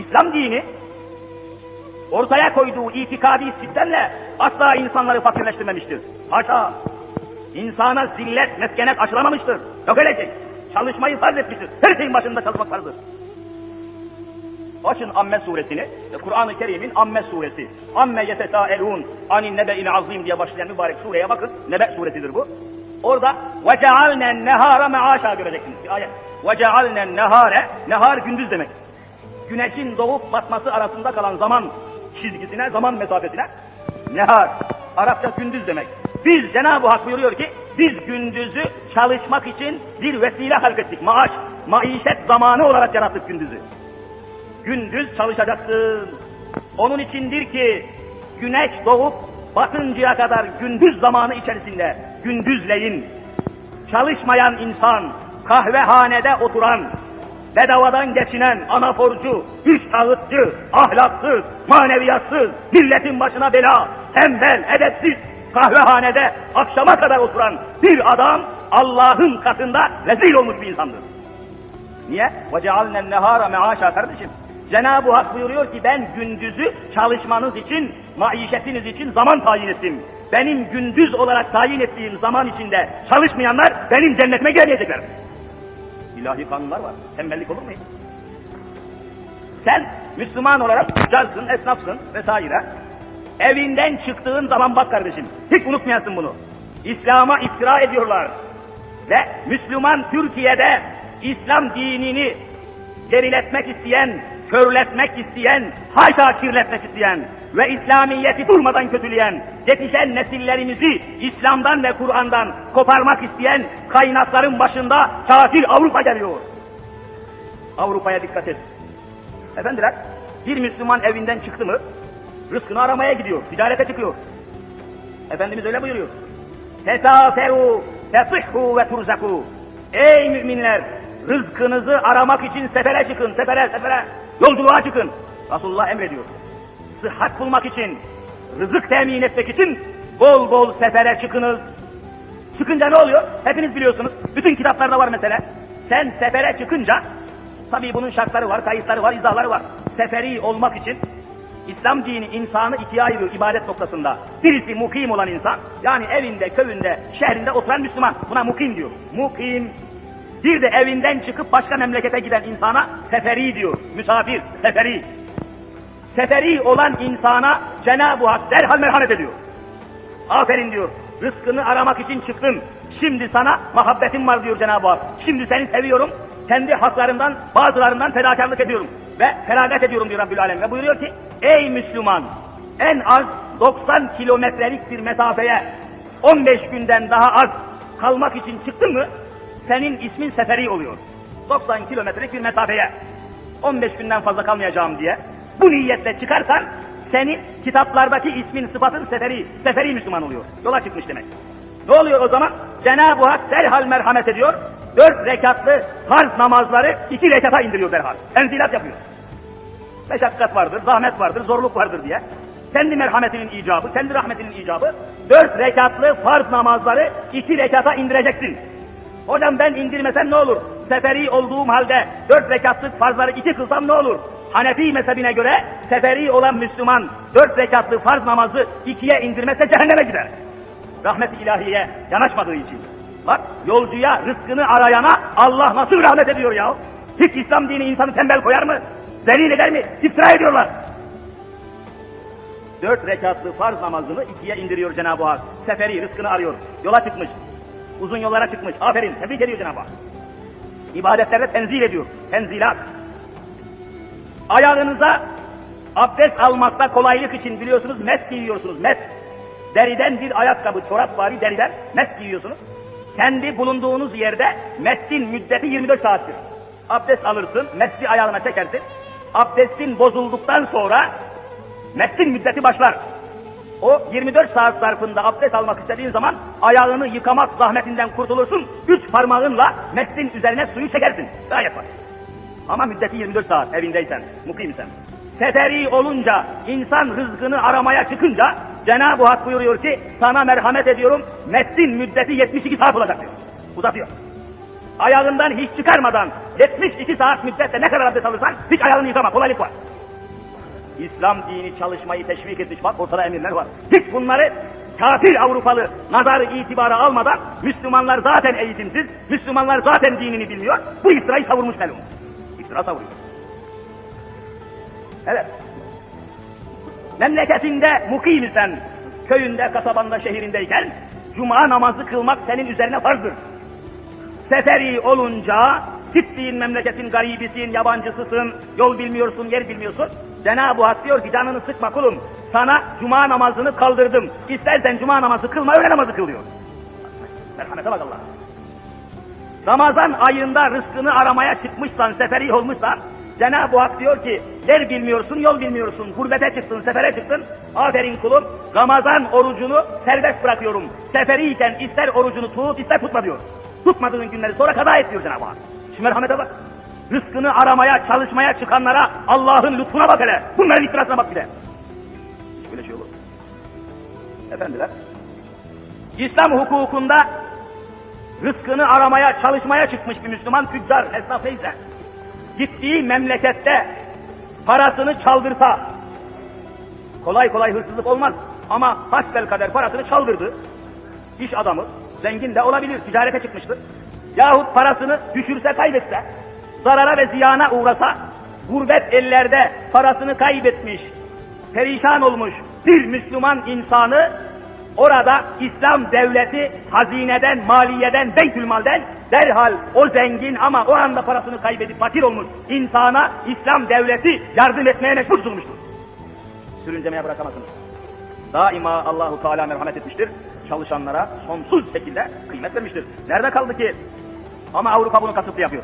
İslam dini ortaya koyduğu itikadi sistemle asla insanları fakirleştirmemiştir. Haşa! İnsana zillet, meskenet aşılamamıştır. Yok öyle şey. Çalışmayı farz etmiştir. Her şeyin başında çalışmak farzdır. Açın Amme suresini, Kur'an-ı Kerim'in Amme suresi. Amme yetesâelûn anin nebe'il azim diye başlayan mübarek sureye bakın. Nebe suresidir bu. Orada وَجَعَلْنَا النَّهَارَ مَعَاشًا göreceksiniz bir ayet. وَجَعَلْنَا النَّهَارَ Nehar gündüz demek. Güneşin doğup batması arasında kalan zaman çizgisine, zaman mesafesine nehar. Arapça gündüz demek. Biz Cenab-ı Hak buyuruyor ki biz gündüzü çalışmak için bir vesile halkettik. Maaş, maişet zamanı olarak yarattık gündüzü. Gündüz çalışacaksın. Onun içindir ki güneş doğup batıncaya kadar gündüz zamanı içerisinde gündüzleyin çalışmayan insan, kahvehanede oturan, bedavadan geçinen anaforcu, üç ağıtçı, ahlaksız, maneviyatsız, milletin başına bela, tembel, edepsiz, kahvehanede akşama kadar oturan bir adam Allah'ın katında rezil olmuş bir insandır. Niye? وَجَعَلْنَا النَّهَارَ مَعَاشًا kardeşim. Cenab-ı Hak buyuruyor ki ben gündüzü çalışmanız için, maişetiniz için zaman tayin ettim. Benim gündüz olarak tayin ettiğim zaman içinde çalışmayanlar benim cennetime gelmeyecekler. İlahi kanunlar var. Tembellik olur mu? Sen Müslüman olarak tüccarsın, esnafsın vesaire. Evinden çıktığın zaman bak kardeşim. Hiç unutmayasın bunu. İslam'a iftira ediyorlar. Ve Müslüman Türkiye'de İslam dinini geriletmek isteyen, körletmek isteyen, haşa kirletmek isteyen ve İslamiyeti durmadan kötüleyen, yetişen nesillerimizi İslam'dan ve Kur'an'dan koparmak isteyen kaynakların başında kafir Avrupa geliyor. Avrupa'ya dikkat et. Efendiler, bir Müslüman evinden çıktı mı, rızkını aramaya gidiyor, ticarete çıkıyor. Efendimiz öyle buyuruyor. Tesaferu, tesihhu ve turzaku. Ey müminler, rızkınızı aramak için sefere çıkın, sefere, sefere. Yolculuğa çıkın. Resulullah emrediyor. Sıhhat bulmak için, rızık temin etmek için bol bol sefere çıkınız. Çıkınca ne oluyor? Hepiniz biliyorsunuz. Bütün kitaplarda var mesele. Sen sefere çıkınca, tabii bunun şartları var, kayıtları var, izahları var. Seferi olmak için İslam dini insanı ikiye ayırıyor ibadet noktasında. Birisi mukim olan insan, yani evinde, köyünde, şehrinde oturan Müslüman. Buna mukim diyor. Mukim. Bir de evinden çıkıp başka memlekete giden insana seferi diyor. Misafir, seferi. Seferi olan insana Cenab-ı Hak derhal merhamet ediyor. Aferin diyor. Rızkını aramak için çıktın. Şimdi sana muhabbetim var diyor Cenab-ı Hak. Şimdi seni seviyorum. Kendi haklarından bazılarından fedakarlık ediyorum. Ve feragat ediyorum diyor Rabbül Alem. Ve buyuruyor ki ey Müslüman en az 90 kilometrelik bir mesafeye 15 günden daha az kalmak için çıktın mı senin ismin seferi oluyor. 90 kilometrelik bir mesafeye 15 günden fazla kalmayacağım diye bu niyetle çıkarsan senin kitaplardaki ismin sıfatın seferi, seferi Müslüman oluyor. Yola çıkmış demek. Ne oluyor o zaman? Cenab-ı Hak derhal merhamet ediyor. Dört rekatlı farz namazları iki rekata indiriyor derhal. Enzilat yapıyor. Meşakkat vardır, zahmet vardır, zorluk vardır diye. Kendi merhametinin icabı, kendi rahmetinin icabı. Dört rekatlı farz namazları iki rekata indireceksin. Hocam ben indirmesem ne olur? Seferi olduğum halde dört rekatlık farzları iki kılsam ne olur? Hanefi mezhebine göre seferi olan Müslüman dört rekatlı farz namazı ikiye indirmezse cehenneme gider. Rahmet-i ilahiyeye yanaşmadığı için. Bak yolcuya, rızkını arayana Allah nasıl rahmet ediyor ya? Hiç İslam dini insanı tembel koyar mı? Zelil eder mi? İftira ediyorlar. Dört rekatlı farz namazını ikiye indiriyor Cenab-ı Hak. Seferi rızkını arıyor. Yola çıkmış. Uzun yollara çıkmış. Aferin. Tebrik ediyor Cenab-ı Hak. İbadetlerde tenzil ediyor. Tenzilat. Ayağınıza abdest almakta kolaylık için biliyorsunuz mes giyiyorsunuz. Mes. Deriden bir ayakkabı, çorap vari deriden mes giyiyorsunuz. Kendi bulunduğunuz yerde mesin müddeti 24 saattir. Abdest alırsın, mesli ayağına çekersin. Abdestin bozulduktan sonra mesin müddeti başlar. O 24 saat zarfında abdest almak istediğin zaman ayağını yıkamak zahmetinden kurtulursun. Üç parmağınla meslin üzerine suyu çekersin. Gayet var. Ama müddeti 24 saat evindeysen, mukimsen. Seferi olunca, insan rızkını aramaya çıkınca Cenab-ı Hak buyuruyor ki sana merhamet ediyorum. Meslin müddeti 72 saat olacak diyor. Uzatıyor. Ayağından hiç çıkarmadan 72 saat müddette ne kadar abdest alırsan hiç ayağını yıkama. Kolaylık var. İslam dini çalışmayı teşvik etmiş. Bak ortada emirler var. Hiç bunları kafir Avrupalı nazar itibara almadan Müslümanlar zaten eğitimsiz, Müslümanlar zaten dinini bilmiyor. Bu iftirayı savurmuş melum. İftira savuruyor. Evet. Memleketinde mukim isen, köyünde, kasabanda, şehrindeyken cuma namazı kılmak senin üzerine farzdır. Seferi olunca gittiğin memleketin garibisin, yabancısısın, yol bilmiyorsun, yer bilmiyorsun. Cenab-ı Hak diyor ki canını sıkma kulum. Sana cuma namazını kaldırdım. İstersen cuma namazı kılma, öyle namazı kıl diyor. Merhamete bak Allah. Ramazan ayında rızkını aramaya çıkmışsan, seferi olmuşsan, Cenab-ı Hak diyor ki, yer bilmiyorsun, yol bilmiyorsun, gurbete çıktın, sefere çıktın, aferin kulum, Ramazan orucunu serbest bırakıyorum. Seferiyken ister orucunu tut, ister tutma diyor. Tutmadığın günleri sonra kaza et diyor Cenab-ı Hak. Merhamete bak. Rızkını aramaya, çalışmaya çıkanlara Allah'ın lütfuna bak hele. Bunların iftirasına bak bir de. Hiç böyle şey olur. Efendiler, İslam hukukunda rızkını aramaya, çalışmaya çıkmış bir Müslüman tüccar, esnaf neyse, gittiği memlekette parasını çaldırsa, kolay kolay hırsızlık olmaz ama hasbel kader parasını çaldırdı, iş adamı, zengin de olabilir, ticarete çıkmıştır. Yahut parasını düşürse kaybetse, zarara ve ziyana uğrasa, gurbet ellerde parasını kaybetmiş, perişan olmuş bir Müslüman insanı orada İslam devleti hazineden, maliyeden, beytülmalden derhal o zengin ama o anda parasını kaybedip fakir olmuş insana İslam devleti yardım etmeye mecbur tutmuştur. Sürüncemeye bırakamazsınız. Daima Allahu Teala merhamet etmiştir. Çalışanlara sonsuz şekilde kıymet vermiştir. Nerede kaldı ki? Ama Avrupa bunu kasıtlı yapıyor.